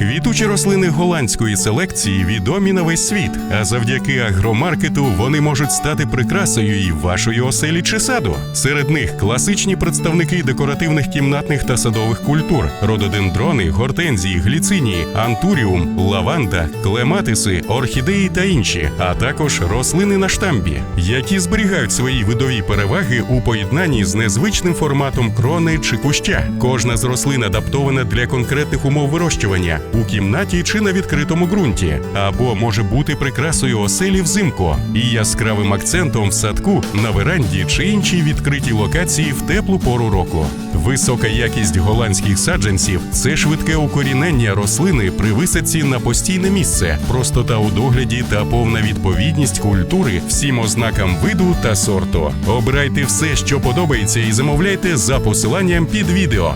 Квітучі рослини голландської селекції відомі на весь світ, а завдяки агромаркету вони можуть стати прикрасою і вашої оселі чи саду. Серед них класичні представники декоративних кімнатних та садових культур: рододендрони, гортензії, гліцинії, антуріум, лаванда, клематиси, орхідеї та інші, а також рослини на штамбі, які зберігають свої видові переваги у поєднанні з незвичним форматом крони чи куща. Кожна з рослин адаптована для конкретних умов вирощування у кімнаті чи на відкритому ґрунті, або може бути прикрасою оселі взимку і яскравим акцентом в садку, на веранді чи іншій відкритій локації в теплу пору року. Висока якість голландських саджанців це швидке укорінення рослини при висадці на постійне місце, простота у догляді та повна відповідність культури всім ознакам виду та сорту. Обирайте все, що подобається, і замовляйте за посиланням під відео.